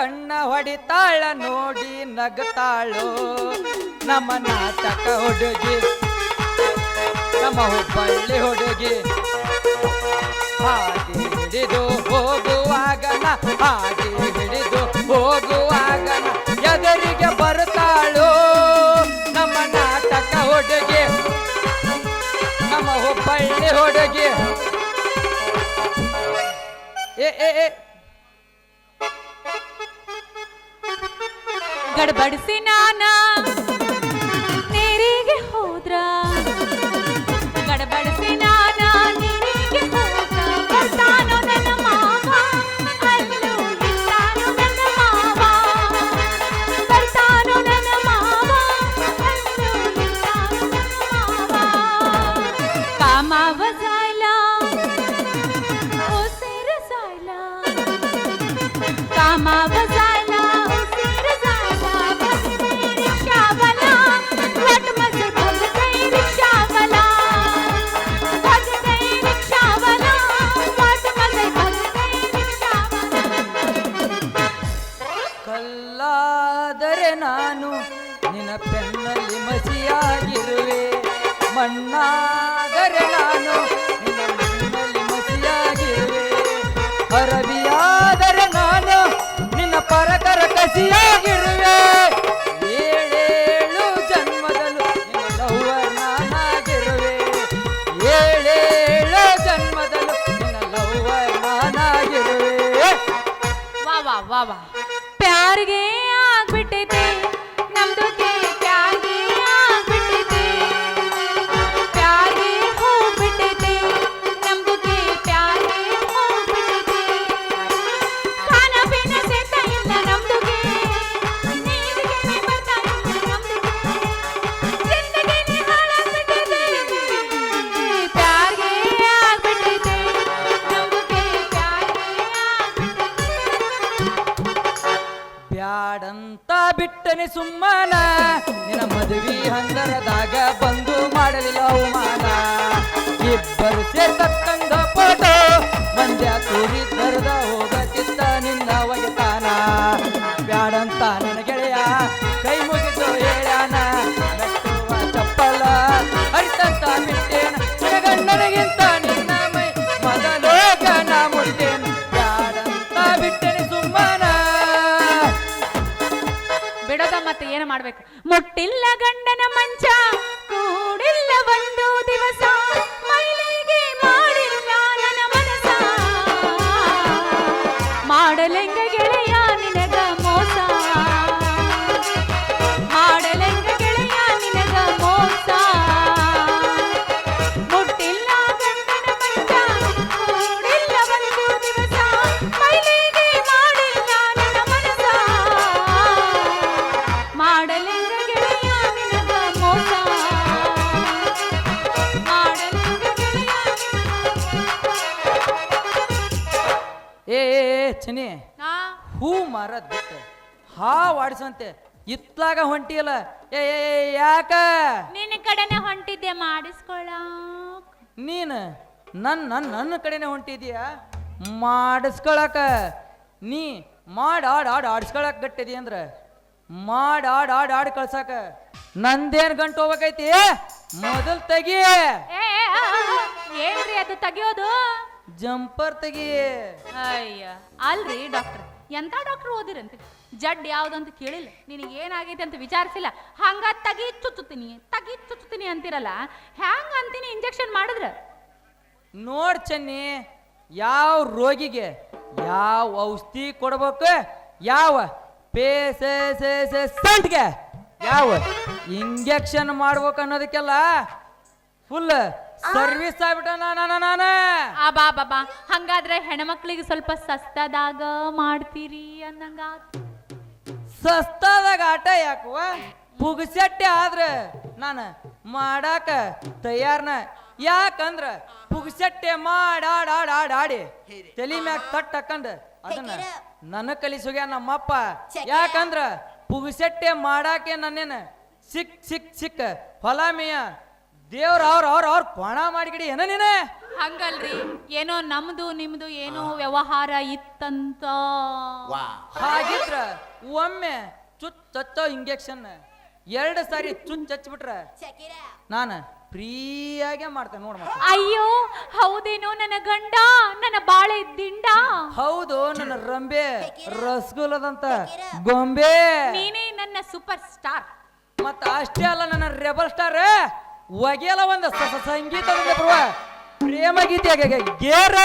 ಕಣ್ಣ ಹೊಡಿತಾಳ, ನೋಡಿ ನಗತಾಳು. ನಮ್ಮ ನಾಟಕ ಹುಡುಗಿ, ನಮ್ಮ ಹುಬ್ಬಳ್ಳಿ ಹುಡುಗಿ. ಹಾಗೆ ಹಿಡಿದು ಹೋಗುವಾಗನ, ಹಾಗೆ ಹಿಡಿದು ಹೋಗುವಾಗನ, ಎದುರಿಗೆ ಬರುತ್ತಾಳು ನಮ್ಮ ನಾಟಕ ಹುಡುಗಿ, ನಮ್ಮ ಹುಬ್ಬಳ್ಳಿ ಹುಡುಗಿ. ಏ ಏ. ಏ ಗಡ್ಬಡಿಸಿ ನಾನು ನಿನ್ನ ಪೆನ್ನಲ್ಲಿ ಮಸಿಯಾಗಿರುವೆ. ಮಣ್ಣಾದರೆ ಮಾಡ್ಬೇಕು. ಮುಟ್ಟಿಲ್ಲ ಗಂಡನ ಮಂಚ. ಮಾರದ್ ಬಿಟ್ಟು. ಹಾ ವಾಡಿಸಂತೆ ಇತ್ತಾಗ ಹೊಂಟಿಯಲ್ಲ. ಏ ಏ, ಏ, ಯಾಕ? ನಿನ್ನ ಕಡೆನೆ ಹೊಂಟಿದ್ದೆ ಮಾಡಿಸ್ಕೊಳ್ಳ ನೀನು ನನ್ನ ನನ್ನ ನನ್ನ ಕಡೆನೆ ಹೊಂಟಿದೀಯ? ಮಾಡಿಸ್ಕೊಳಕ. ನೀ ಮಾಡ ಆಡ್ ಆಡ್ ಆಡಿಸ್ಕೊಳಕ್ ಗಟ್ಟಿದಿ ಅಂದ್ರ. ಮಾಡ್ ಆಡ್ ಆಡ್ ಆಡ್ ಕಳ್ಸಾಕ. ನಂದೇನ್ ಗಂಟು ಹೋಗ್ಬೇಕೈತಿ? ಮೊದಲ್ ತೆಗಿ. ಏ ಏ, ಆ, ಆ, ಏನ್ರಿ ಅದು ತೆಗಿಯೋದು? ಜಂಪರ್ ತೆಗಿ. ಅಯ್ಯ ಅಲ್ರಿ ಡಾಕ್ಟರ್. ಎಂತ ಡಾಕ್ಟರ್ ಓದಿರಂತೆ? ಜಡ್ ಯಾವ್ದಂತ ಕೇಳಿಲ್ಲ. ನಿನಗೆ ಏನಾಗೈತೆ ಅಂತ ವಿಚಾರಿಸಿಲ್ಲ. ಹಂಗ ತಗಿ ಚುಚ್ಚುತ್ತೀನಿ ತಗಿ ಚುಚ್ಚುತ್ತೀನಿ ಅಂತಿರಲ್ಲ, ಹ್ಯಾಂಗ ಅಂತೀನಿ ಇಂಜೆಕ್ಷನ್ ಮಾಡಿದ್ರ? ನೋಡ್ ಚೆನ್ನಿ, ಯಾವ ರೋಗಿಗೆ ಯಾವ ಔಷಧಿ ಕೊಡ್ಬೇಕು, ಯಾವ ಯಾವ ಇಂಜೆಕ್ಷನ್ ಮಾಡ್ಬೇಕು ಅನ್ನೋದಕ್ಕೆಲ್ಲ ಫುಲ್ ಸರ್ವಿಸ್ ಆಗ್ಬಿಟ್ಟ ನಾನು ನಾನು. ಆ ಬಾ ಬಾ ಬಾ. ಹಂಗಾದ್ರೆ ಹೆಣ್ಮಕ್ಳಿಗೆ ಸ್ವಲ್ಪ ಸಸ್ತದಾಗ ಮಾಡ್ತೀರಿ ಅನ್ನಂಗ ಸಸ್ತಾದಾಗ ಆಟ ಯಾಕುವ ಪುಗಸಟ್ಟೆ ಆದ್ರೆ ನಾನು ಮಾಡಾಕ ತಯಾರ್ನ. ಯಾಕಂದ್ರ ಪುಗಸಟ್ಟೆ ಮಾಡಾಡ್ ತಲಿ ಮ್ಯಾಗ ತಟ್ಟ ಹಾಕಂದ ಅದನ್ನ ನನ್ನ ಕಲಿಸೋಗ್ಯ ನಮ್ಮಪ್ಪ. ಯಾಕಂದ್ರ ಪುಗಸಟ್ಟೆ ಮಾಡಾಕೆ ನನ್ನೇನ ಸಿಕ್ ಸಿಕ್ ಸಿಕ್ ಹೊಲ ಮೇಯ ದೇವ್ರ ಅವ್ರ ಅವ್ರ ಅವ್ರ ಕೋಣ ಮಾಡಿಗಿಡಿ ಏನ ನೀನೆ? ಹಂಗಲ್ರಿ ಏನೋ ನಮ್ದು ನಿಮ್ದು ಏನೋ ವ್ಯವಹಾರ ಇತ್ತಂತ. ವಾ. ಹಾಗಿದ್ರ ಒಮ್ಮೆ ಚುಚ್ ಚಚ್ಚೋ ಇಂಜೆಕ್ಷನ್ ಎರಡು ಸಾರಿ ಚುಚ್ ಹಚ್ಬಿಟ್ರ ನಾನು ಫ್ರೀಯಾಗೆ ಮಾಡ್ತೇನೆ ನೋಡ್ ಮತ್ತೆ. ಅಯ್ಯೋ ಹೌದೇನೋ ನನ್ನ ಗಂಡ ನನ್ನ ಬಾಳೆ ದಿಂಡ. ಹೌದು ನನ್ನ ರಂಬೆ ರಸಗುಲ್ಲದಂತ ಗೊಂಬೆ. ನೀನೇ ನನ್ನ ಸೂಪರ್ ಸ್ಟಾರ್ ಮತ್ತ ಅಷ್ಟೇ ಅಲ್ಲ ನನ್ನ ರೆಬಲ್ ಸ್ಟಾರ್. ಒಗೆಯಲ ಒಂದು ಸಂಗೀತದಿಂದ ಬರುವ ಪ್ರೇಮ ಗೀತೆ ಗೇರ.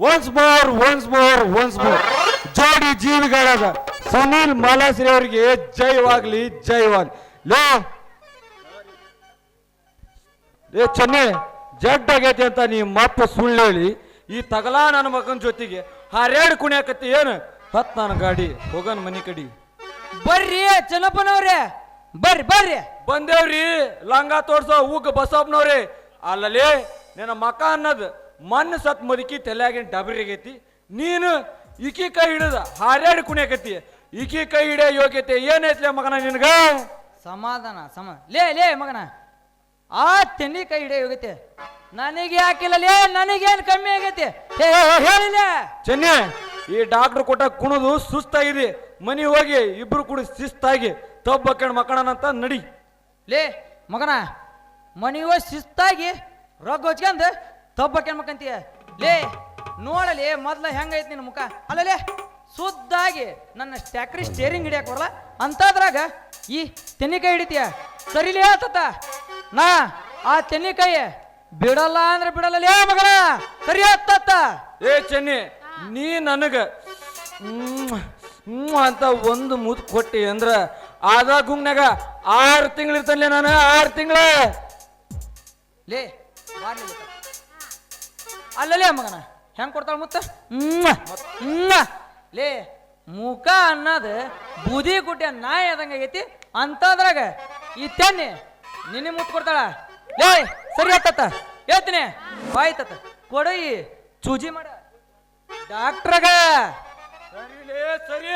Once more once more once more ಜೋಡಿ ಜೀವಿಗಳಾದ ಸುನೀಲ್ ಮಾಲಾಶ್ರೀ ಅವರಿಗೆ ಜಯವಾಗ್ಲಿ ಜಯವಾಗ್ಲಿ. ಲೇ ಏ ಚೆನ್ನೆ ಜಡ್ ಆಗೈತಿ ಅಂತ ನೀ ಮಪ್ಪ ಸುಳ್ಳು ಹೇಳಿ. ಈ ತಗಲಾ ನನ್ನ ಮಗನ ಜೊತೆಗೆ ಹಾರೇಡ್ ಕುಣಿಯಾಕತ್ತಿ ಏನು? ಹತ್ ನನ್ನ ಗಾಡಿ ಹೋಗನ್ ಮನಿ ಕಡಿ. ಬರ್ರಿ ಚೆನ್ನಪ್ಪನವ್ರೆ ಬರ್ರಿ ಬರ್ರಿ. ಬಂದೇವ್ರಿ ಲಂಗ ತೋರ್ಸೋ ಉಗ್ ಬಸಪ್ಪನವ್ರಿ ಅಲ್ಲಲೇ ನಿನ್ನ ಮಕ ಅನ್ನೋದು ಮಣ್ಣು ಸತ್ ಮದುಕಿ ತಲೆಯಾಗಿನ ಡಬರಿಗೈತಿ. ನೀನು ಈಕಿ ಕೈ ಹಿಡಿದ ಹಾರ್ಯಾಡಿ ಕುಣಿಯಾಕತಿ ಈಕಿ ಕೈ ಹಿಡಿಯೋ ಯೋಗ್ಯತೆ ಏನೈತ್ಲೆ ಮಗನ ನಿನಗ? ಸಮಾಧಾನ ಸಮ ಲೇ ಲೇ ಮಗನ. ಆ ತೆನಿ ಕೈ ಹಿಡಿಯ ಯೋಗ್ಯತೆ ನನಗೆ ಯಾಕಿಲ್ಲ ಲೇ ನನಗೇನು ಕಮ್ಮಿ ಆಗೈತಿ? ಹೇ ಹೇಳಿಲ್ಲ ಚೆನ್ನೆ ಈ ಡಾಕ್ಟರ್ ಕೊಟ್ಟ ಕುಣದು ಸುಸ್ತಾಗಿದೆ. ಮನೆ ಹೋಗಿ ಇಬ್ರು ಕೂಡ ಶಿಸ್ತಾಗಿ ತಬ್ಬಕ್ಕಣ್ ಮಕ್ಕಣನಂತ ನಡಿ. ಲೇ ಮಗನ ಮನೆಯೋ ಶಿಸ್ತಾಗಿ ರೊಕ್ಕ ಹೊಚ್ಕೊಂಡ್ ತಬ್ಬಕ್ಕೆ ಮಕ್ಕಂತೀಯ ಲೇ ನೋಡಲಿ ಮೊದ್ಲ ಹೆಂಗೈತಿ ನಿನ್ನ ಮುಖ? ಅಲ್ಲಲೇ ಸುದ್ದಾಗಿ ನನ್ನ ಸ್ಟ್ಯಾಕ್ರಿ ಸ್ಟೇರಿಂಗ್ ಹಿಡಿಯಕ್ ಬರಲ್ಲ. ಅಂತದ್ರಾಗ ಈ ತೆನಿಕಾಯಿ ಹಿಡಿತೀಯ? ಸರಿಲೇ ಆತತ. ನಾ ಆ ತೆನಿಕಾಯಿ ಬಿಡಲ್ಲ ಅಂದ್ರೆ ಬಿಡಲ್ಲ ಲೇ ಮಗನ. ಸರಿ ಆತತ್ತ ಏ ಚೆನ್ನಿ ನೀ ನನಗ ಹ್ಮ್, ಅಂತ ಒಂದು ಮುದ್ದು ಕೊಟ್ಟಿ ಅಂದ್ರ ಆದ ಗುಂಗ್ನಾಗ ಆರು ತಿಂಗಳಿರ್ತನ್ಲೆ ನಾನು ಆರು ತಿಂಗಳ. ಲೇ ಬಾರ್ಲಿ. ಅಲ್ಲಲೇ ಮಗನ. ಹೆಂಗ್ ಕೊಡ್ತಾಳ ಮುತ್ತ. ಲೇ ಮುಖ ಅನ್ನೋದು ಬೂದಿ ಗುಡ್ಡೆ ನಾಯಿ ಆದಂಗ ಆಗೈತಿ ಅಂತದ್ರಾಗ ಈ ತೆನ್ನಿ ನಿನ್ನೆ ಮುತ್ತು ಕೊಡ್ತಾಳ. ಲೇ, ಸರಿ ಆತತ್ತ ಹೇಳ್ತೀನಿ. ಬಾಯ್ತತ್ತ ಈ ಚೂಜಿ ಮಾಡ. ಡಾಕ್ಟ್ರಗ. ಸರಿಲೇ ಸರಿ.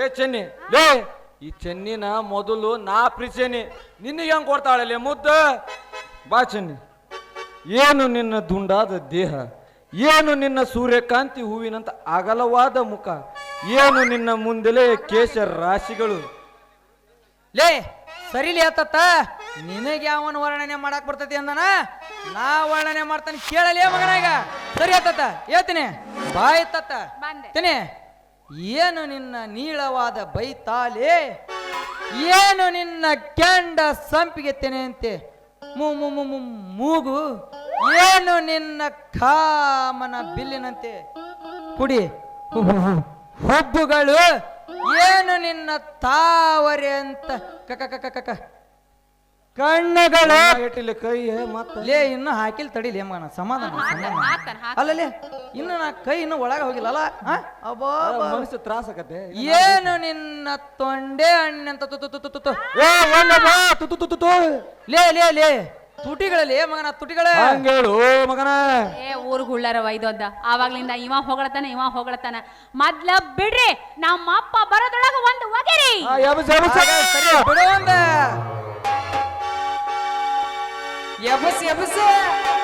ಏ ಚೆನ್ನಿ, ಲೇ, ಈ ಚೆನ್ನಿನ ಮೊದಲು ನಾ ಪ್ರೀಚೇನಿ ನಿನ್ನ ಹೆಂಗ್ ಕೊಡ್ತಾಳಲ್ಲೇ ಮುದ್ದ? ಬಾ ಚೆನ್ನಿ. ಏನು ನಿನ್ನ ದುಂಡಾದ ದೇಹ? ಏನು ನಿನ್ನ ಸೂರ್ಯಕಾಂತಿ ಹೂವಿನಂತ ಅಗಲವಾದ ಮುಖ? ಏನು ನಿನ್ನ ಮುಂದೆಲೆ ಕೇಶ ರಾಶಿಗಳು? ಲೇ ಸರಿಲಿ ಆತತ್ತ ನಿನಗೆ ಯಾವನ್ ವರ್ಣನೆ ಮಾಡಕ್ ಬರ್ತೈತಿ ಅಂದನ? ನಾ ವರ್ಣನೆ ಮಾಡ್ತಾನೆ ಕೇಳಲೇ ಮಗನಾಗ ಸರಿ ಆತತ್ತ ಹೇಳ್ತೀನಿ. ಬಾಯ್ ತತ್ತ. ಬಂದೆ. ತಿನಿ ಏನು ನಿನ್ನ ನೀಳವಾದ ಬೈತಾಲೆ? ಏನು ನಿನ್ನ ಕೆಂಡ ಸಂಪಿಗೆ ತೆನೆ ಅಂತೆ ಮೂಗು ಏನು ನಿನ್ನ ಕಾಮನ ಬಿಲ್ಲಿನಂತೆ? ಕುಡಿ. ಹುಬ್ಬುಗಳು ಏನು ನಿನ್ನ ತಾವರೆ ಅಂತ ಕಕ ಕಕ ಕಕ ಕಣ್ಣುಗಳು ಇಟ್ಟಿಲ್ಲ ಕೈ ಮತ್ತ ಲೇ ಇನ್ನು ಹಾಕಿಲ್ ತಡಿಲಿ ಮಗನ ಸಮಾಧಾನ ಸಮಾಧಾನ. ಹಾಕ್ತಾನೆ. ಅಲ್ಲಲೇ ಇನ್ನು ನಾ ಕೈ ಇನ್ನು ಒಳಗ ಹೋಗಿಲ್ಲ ಅಲ್ಲ ಆ? ಅಬ್ಬಾ, ಅಬ್ಬಾ. ಮನಸ್ಸು ತ್ರಾಸ ಆಗತ್ತೆ ಏನು ನಿನ್ನ ತೊಂಡೆ ಹಣ್ಣಂತ ತು ತು ತು ತು ತು ತು. ಏ ಒಂದಪ್ಪ, ತು ತು ತು ತು ತು. ಲೇ ಲೇ ಲೇ ತುಟಿಗಳಲ್ಲಿ ಮಗನ ತುಟಿಗಳ ಹಂಗೇಳು ಮಗನ ಏ ಊರ್ಗ್ ಉಳ್ಳಾರ ಒಯ್ದೊದ್ದ ಆವಾಗ್ಲಿಂದ ಇವ ಹೊಗಳತಾನ ಇವ ಹೊಗಳತಾನ ಮೊದ್ಲ ಬಿಡ್ರಿ ನಮ್ಮ ಅಪ್ಪ ಬರೋದೊಳಗ ಒಂದು ಹೋಗಿರಿ ಆ, ಎಬ್ಸ್, ಎಬ್ಸ್. ಸರಿ ಬಿಡು ಒಂದ ಎಬಸ್ ಎಬಸ್ ಮಾಮ ಅಂದಾಗ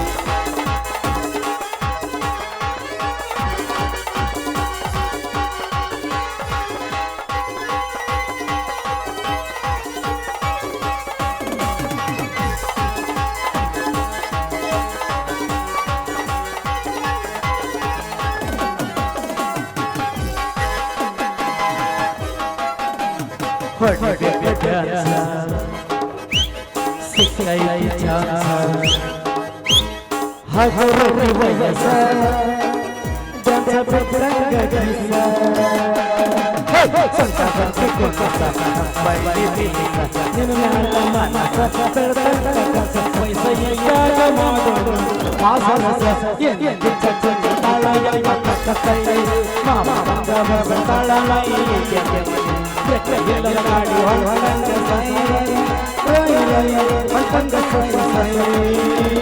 पड़ते प्यारा सिखाई जाना हजर वयसा जंत बतंग गिसा संता संते को सता बाई दी सता निन्न माना सता तरत तक पैसा ये का मादो आसा सता ये ये चचन ताला या मत सता मामा बंदा बंदा ताला ये ये ಬೆಳದಂಗ ಕಸ ವಯಸ್ಸ ಯಾಗ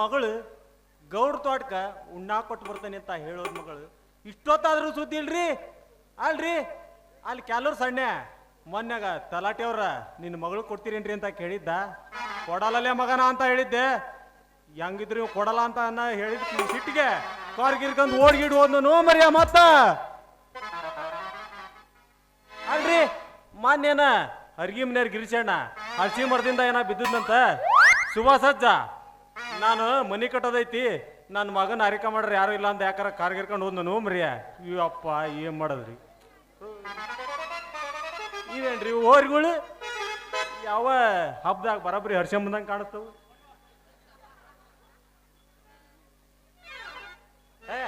ಮಗಳು ಗೌಡ್ ತೋಟಕ ಉಣ್ಣಾ ಕೊಟ್ಟು ಬರ್ತಾನೆ ಅಂತ ಹೇಳೋದು ಮಗಳು. ಇಷ್ಟೊತ್ತಾದ್ರೂ ಸುದ್ದಿ ಇಲ್ರಿ? ಅಲ್ರಿ? ಅಲ್ಲಿ ಕೆಲವ್ರು ಸಣ್ಣ ಮೊನ್ನೆಗ ತಲಾಟಿ ನಿನ್ನ ಮಗಳು ಕೊಡ್ತೀರೇನ್ರಿ ಅಂತ ಕೇಳಿದ್ದ. ಕೊಡಲ್ಲೇ ಮಗನ ಅಂತ ಹೇಳಿದ್ದೆ. ಹೆಂಗಿದ್ರು ಕೊಡಲ್ಲ ಅಂತ ಅನ್ನ ಹೇಳಿದ್ ಸಿಟ್ಟಿಗೆ ಕಾರ್ಗಿರ್ಕೊಂಡು ಓಡ್ಗಿಡ್ ಹೋದ್ನು ಮರಿಯ ಮತ್ತ? ಅಲ್ರಿ, ಮಾನ್ಯನ ಹರ್ಗಿ ಮನೆಯವ್ರ ಗಿರಿಸಣ್ಣ ಹಸಿ ಮರದಿಂದ ಏನ ಬಿದ್ದದಂತ ಶುಭ ಸಜ್ಜ ನಾನು ಮನಿ ಕಟ್ಟೋದೈತಿ ನನ್ನ ಮಗನ ಅರಿಕೆ ಮಾಡ್ರಿ ಯಾರು ಇಲ್ಲ ಅಂತ ಯಾಕಾರ ಕಾರ್ ಗಿರ್ಕೊಂಡು ನೋಮ್ ಮರಿಯ? ಅಪ್ಪ ಏನ್ ಮಾಡೋದ್ರಿ? ಇವೇನ್ರಿ ಓರಿಗಳು ಯಾವ ಹಬ್ಬದಾಗ ಬರಬ್ರಿ ಹರ್ಷಂಬಂದಂಗೆ ಕಾಣಿಸ್ತವು ಏ,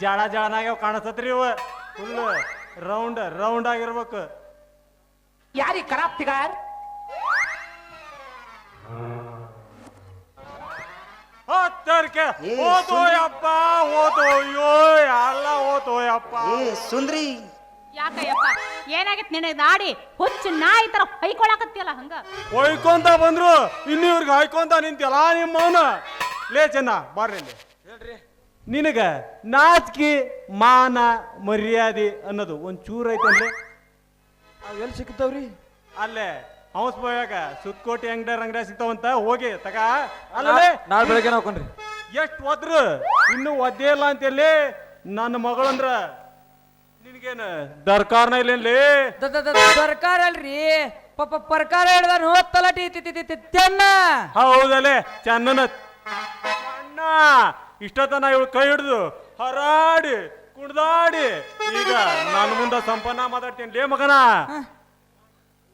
ಜಾಳ ಜಾಳನಾಗ ಕಾಣಿಸ್ತತ್ರಿ ಇವ. ಫುಲ್ ರೌಂಡ್ ರೌಂಡ್ ಆಗಿರ್ಬೇಕು. ಯಾರಿ ಕರಾಪ್ತಿಗಾರ್? ಹತ್ತರ್ಕೆ ಏ, ಓದೋಯಪ್ಪ ಓದೋಯ್ಯೋ ಎಲ್ಲ ಓದೋಯಪ್ಪ ಏ ಸುಂದ್ರಿ. ಯಾಕಯ್ಯಪ್ಪ ಏನಾಗಿತ್ ನಿನಗೆ ನಾಡಿ? ಹುಚ್ಚು ನಾಯಿ ತರ ಹೊಯ್ಕೊಳಕತ್ತಿಯಲ್ಲ ಹಂಗ? ಹೊಯ್ಕೊಂತ ಬಂದ್ರು ಇನ್ನು ಇವ್ರಿಗೆ ಹಾಯ್ಕೊಂತ ನಿಂತಿಯಲ್ಲ ನಿಮ್ಮ ಮೌನ ಲೇ ಚೆನ್ನ ಬಾರ್ರಿ ಹೇಳ್ರಿ. ನಿನಗ ನಾಚಿಕೆ ಮಾನ ಮರ್ಯಾದೆ ಅನ್ನೋದು ಒಂದ್ ಚೂರ್ ಐತಂದ್ರೆ ಎಲ್ಲಿ ಸಿಗ್ತಾವ್ರಿ ಅಲ್ಲೇ ಹೌಸ್ ಬಾಯಾಗ ಸುತ್ತಕೋಟಿ ಅಂಗಡಿ ಅಂಗಡಿ ಸಿಗ್ತಾವಂತ ಹೋಗಿ ತಗ. ಅಲ್ಲೇ ನಾಳೆ ಬೆಳಗ್ಗೆ ಹಾಕೊಂಡ್ರಿ ಎಷ್ಟು ಒದ್ರು? ಇನ್ನೂ ಒದ್ದೇ ಇಲ್ಲ ಅಂತೇಳಿ ನನ್ನ ಮಗಳಂದ್ರ ನಿನಗೇನು ದರ್ಕಾರನ ಇಲ್ಲೇನ್ಲಿ? ದ- ದ- ದ- ಸರ್ಕಾರ ಅಲ್ರಿ. ಪಾಪ ಪರ್ಕಾರ ಹಿಡ್ದಾನು ತಲಾಟಿ ತಿ- ತಿ- ತಿ- ತಿ- ತೆನ್ನ ಹೌದಲ್ಲೇ ಚಂದನ ಅಣ್ಣ ಇಷ್ಟತನ ಇವಳು ಕೈ ಹಿಡಿದು ಹರಾಡಿ ಕುಣ್ದಾಡಿ ಈಗ ನನ್ನ ಮುಂದೆ ಸಂಪನ್ನ ಮಾತಾಡ್ತೀನಿ. ಲೇ ಮಗನ.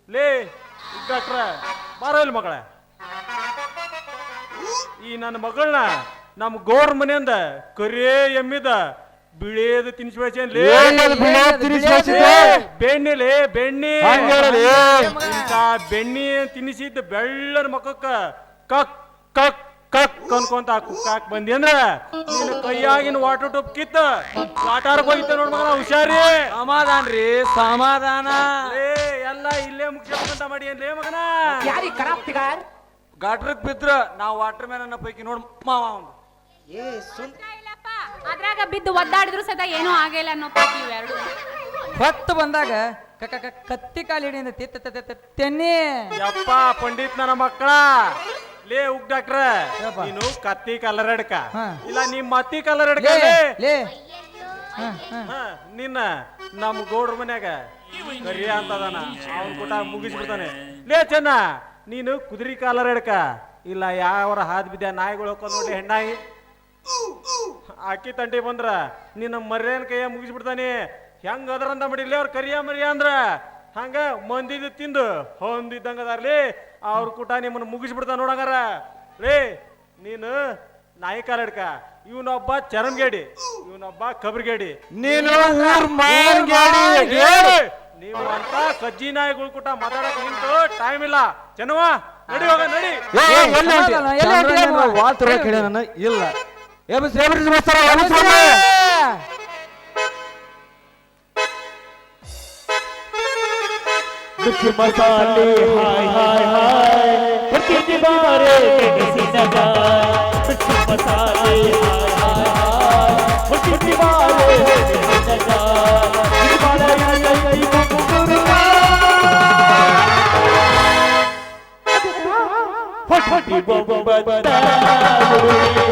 ಲೇ ಡಾಕ್ಟ್ರ ಬಾರೋ ಇಲ್ಲಿ ಮಗಳ ಈ ನನ್ನ ಮಗಳನ್ನ ನಮ್ಮ ಗೌರ್ ಮನೆಯಿಂದ ಕರಿಯೇ ಎಮ್ಮಿದ ಬಿಳಿಯದು ತಿನ್ಸಿ ಏನದು ಬೆಣ್ಣಿ? ಬೆಣ್ಣೆಲೆ ಬೆಣ್ಣೆ. ಇಂಥ ತಿನ್ನಿಸಿದ್ದ ಬೆಳ್ಳನ ಮಕ್ಕಕ್ಕ ಕಕ್ ಕಕ್ ಕಕ್ ಅನ್ಕೊಂತ ಕುಕ್ಕಾಕ್ ಬಂದಿ ಅಂದ್ರ ನಿನ್ನ ಕೈಯಾಗಿನ ವಾಟರ್ ಟೂಪ್ ಕಿತ್ತ ವಾಟರ್ ಹೋಗಿತ್ತ ನೋಡ್ ಮಗನ ಹುಷಾರಿ. ಸಮಾಧಾನ ರೀ ಸಮಾಧಾನ. ಏ ಎಲ್ಲ ಇಲ್ಲೇ ಮುಗಿಸ್ಬೇಕಂತ ಮಾಡಿ ಏನ್ಲೇ ಮಗನ? ಗಾಟ್ರಕ್ ಬಿದ್ರ ನಾ ವಾಟರ್ ಮ್ಯಾನ್ ಅನ್ನ ಪೈಕಿ ನೋಡ್ ಮಾವ ಅವ್ನು. ಇಲ್ಲಪ್ಪ ಅದ್ರಾಗ ಬಿದ್ದು ಒದ್ದಾಡಿದ್ರು ಸದ ಏನೂ ಆಗಿಲ್ಲ ಅನ್ನೋ ಪೈಕಿ ಇವೆರಡು. ಹೊತ್ತು ಬಂದಾಗ ಕ- ಕ- ಕ- ಕತ್ತಿ ಕಾಲು ಹಿಡಿಯಿಂದ ತಿತ್ತ ತೆನ್ನಿ. ಯಪ್ಪ ಪಂಡಿತ್ ನನ್ನ ಮಕ್ಕಳ. ಲೇ ಉಗ್ ಡಾಕ್ಟ್ರ. ನೀನು ಕತ್ತಿ ಕಲರ್ ಅಡ್ಕ ಹಾ. ಇಲ್ಲ ನಿಮ್ಮ ಮತ್ತಿ ಕಲರ್ ಅಡ್ಕ ಲೇ ಲೇ. ಲೇ. ಹ, ಹ. ಹಾ, ನಿನ್ನ ನಮ್ಮ ಗೌಡ್ರ ಮನ್ಯಾಗ ಕರಿಯ ಅಂತದಾನ. ಅವ್ನ ಕೂಟ ಮುಗಿಸ್ಬಿಡ್ತಾನೆ. ಲೇ ಚೆನ್ನ ನೀನು ಕುದುರಿ ಕಾಲರ್ ಎಡ್ಕ. ಇಲ್ಲ ಯಾವರ ಹಾದ್ ಬಿದ್ದ ನಾಯಿಗಳು ಹೋಗ್ಕೊಂಡು ನೋಡಿ ಹೆಣ್ಣಾಯಿ. ಅಕ್ಕಿ ತಂಟಿ ಬಂದ್ರ ನಿನ್ನ ಮರ್ಯಾನ್ ಕೈಯ ಮುಗಿಸ್ಬಿಡ್ತಾನೆ. ಹೆಂಗ್ ಅದರಂತ ಮಾಡಿಲ್ಲ ಅವ್ರ ಕರಿಯ ಮರಿಯ ಅಂದ್ರ. ಹಂಗ ಮಂದಿದು ತಿಂದು ಹೊಂದಿದ್ದಂಗ ಅದಾರ್ಲಿ ಅವ್ರ ಕೂಟ ನಿಮ್ಮನ್ನ ಮುಗಿಸ್ಬಿಡ್ತಾನ ನೋಡಂಗಾರ ರೇ ನೀನು ನಾಯಿ ಕಾಲಡ್ಕ ಇವನೊಬ್ಬ ಚರಂಗೇಡಿ ಇವನೊಬ್ಬ ಕಬ್ರಿಗೇಡಿ. ನೀನು ಊರ್ ಮಾರ್ಗೇಡಿ. ಏ, ನೀವು ಅಂತ ಕಜ್ಜಿ ನಾಯಿಗಳು ಕೂಟ ಮಾತಾಡಕ್ ನಿಂತು ಟೈಮ್ ಇಲ್ಲ. ಚೆನ್ನವ ನಡಿ ಹೋಗ ನಡಿ. ಏ, ಏ, कुछ मसाले हाय हाय हाय। प्रति दीवारे में किसी न जाए कुछ मसाले हाय हाय। हाय प्रति दीवारे में किसी न जाए दीवारे या या या या कुकुरवा फटफटी बम बम बम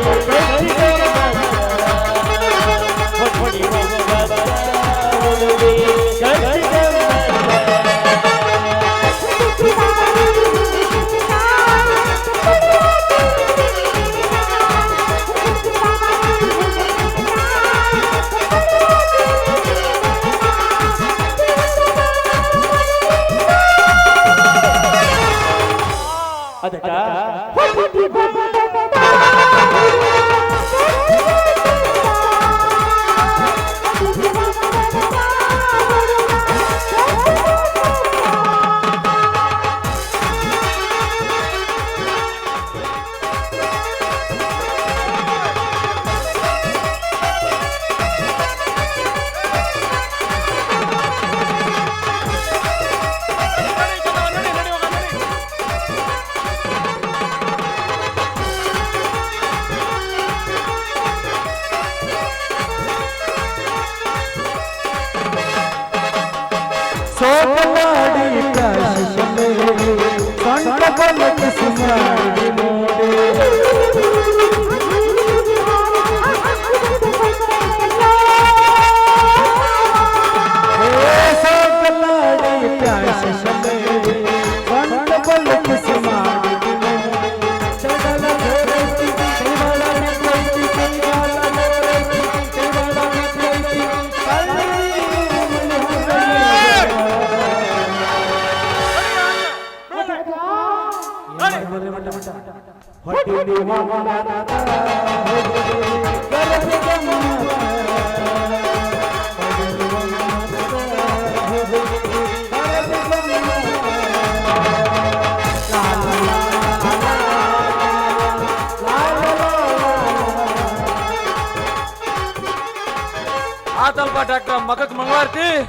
ಡಾಕ್ಟರ್ ಮಗಕ್ ಮಂಗಳಾರತಿ.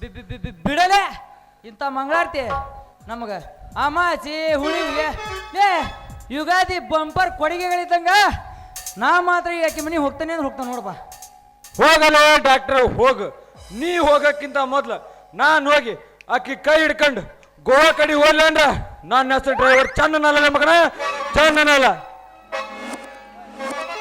ಬಿ- ಬಿ- ಬಿಡಲೆ. ಇಂಥ ಮಂಗಳಾರತಿ. ನಮಗ ಅಮಾಚಿ ಹುಳಿಗೆ ಲೇ, ಯುಗಾದಿ ಬಂಪರ್ ಕೊಡುಗೆಗಳಿದ್ದಂಗ ನಾ ಮಾತ್ರ ಈ ಮನೆಗೆ ಹೋಗ್ತಾನೆ ಅಂದ್ರೆ ಹೋಗ್ತಾನೆ ನೋಡಪ್ಪ. ಹೋಗಲ್ಲ ಡಾಕ್ಟರ್, ಹೋಗು. ನೀ ಹೋಗಕ್ಕಿಂತ ಮೊದ್ಲು ನಾನು ಹೋಗಿ ಆಕಿ ಕೈ ಹಿಡ್ಕೊಂಡು ಗೋವಾ ಕಡೆ ಹೋಗ್ಲಿ ನನ್ನ ಹೆಸರು ಡ್ರೈವರ್ ಚಂದನಲ್ಲ ಮಗನ, ಚಂದನಲ್ಲ.